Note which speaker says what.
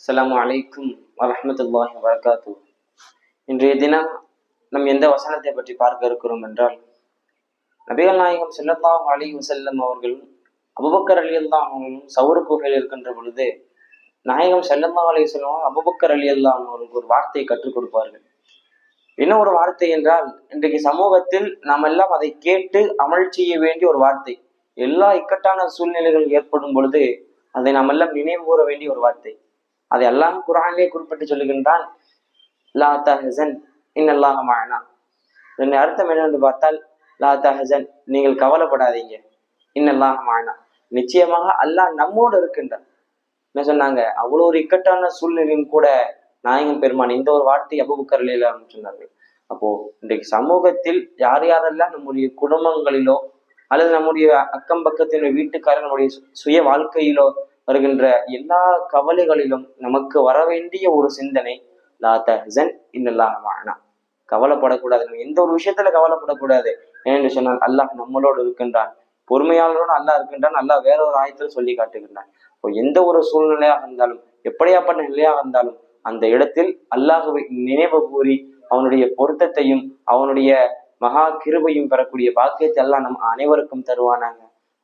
Speaker 1: அஸ்லாம் அலைக்கும் வரமத்துல்லாஹி வரகாத்து இன்றைய தினம் நம் எந்த வசனத்தை பற்றி பார்க்க இருக்கிறோம் என்றால் நபிகள் நாயகம் ஸல்லல்லாஹு அலி வசல்லம் அவர்களும் அபுபக்கர் அலி அவர்களும் சவுரு குகையில் இருக்கின்ற பொழுது நாயகம் செல்லந்தா அலி செல்லும் அபுபக்கர் ரலியல்லாஹு அவர்களுக்கு ஒரு வார்த்தையை கற்றுக் கொடுப்பார்கள். என்ன ஒரு வார்த்தை என்றால் இன்றைக்கு சமூகத்தில் நாம் எல்லாம் அதை கேட்டு அமல் செய்ய வேண்டிய ஒரு வார்த்தை. எல்லா இக்கட்டான சூழ்நிலைகள் ஏற்படும் பொழுது அதை நாம் எல்லாம் நினைவு கூற வேண்டிய ஒரு வார்த்தை. அதை அல்லாஹ் குரானிலே குறிப்பிட்டு சொல்லுகின்றான் லா தஹசன் இன்னல்லாஹ மஅனா இதன் அர்த்தம் என்னவென்று பார்த்தால் லா தஹசன் நீங்கள் கவலைப்படாதீங்க இன்னல்லாஹ மஅனா நிச்சயமாக அல்லாஹ் நம்மோடு இருக்கின்றான். என்ன சொன்னாங்க? அவ்வளோ ஒரு இக்கட்டான சூழ்நிலையும் கூட நாயகம் பெருமான் இந்த ஒரு வார்த்தை அபுபக்கர் சொன்னார்கள். அப்போ இன்றைக்கு சமூகத்தில் யார் யாரெல்லாம் நம்முடைய குடும்பங்களிலோ அல்லது நம்முடைய அக்கம் பக்கத்தினுடைய வீட்டுக்காரர் நம்முடைய சு- சுய வாழ்க்கையிலோ வருகின்ற எல்லா கவலைகளிலும் நமக்கு வர வேண்டிய ஒரு சிந்தனை லா தஹசன் இன்னல்லாஹ மஅனா கவலைப்படக்கூடாது. நம்ம எந்த ஒரு விஷயத்துல கவலைப்படக்கூடாது. ஏன்னு சொன்னால் அல்லாஹ் நம்மளோடு இருக்கின்றான். பொறுமையாளரோடு அல்லாஹ் இருக்கின்றான். அல்லாஹ் வேற ஒரு ஆயத்தில் சொல்லி காட்டுகின்றான். இப்போ எந்த ஒரு சூழ்நிலையாக இருந்தாலும் எப்படியாப்பட்ட நிலையாக இருந்தாலும் அந்த இடத்தில் அல்லாஹுவை நினைவு கூறி அவனுடைய பொருத்தத்தையும் அவனுடைய மகா கிருபையும் பெறக்கூடிய பாக்கியத்தை அல்லாஹ் நம் அனைவருக்கும் தருவானாங்க.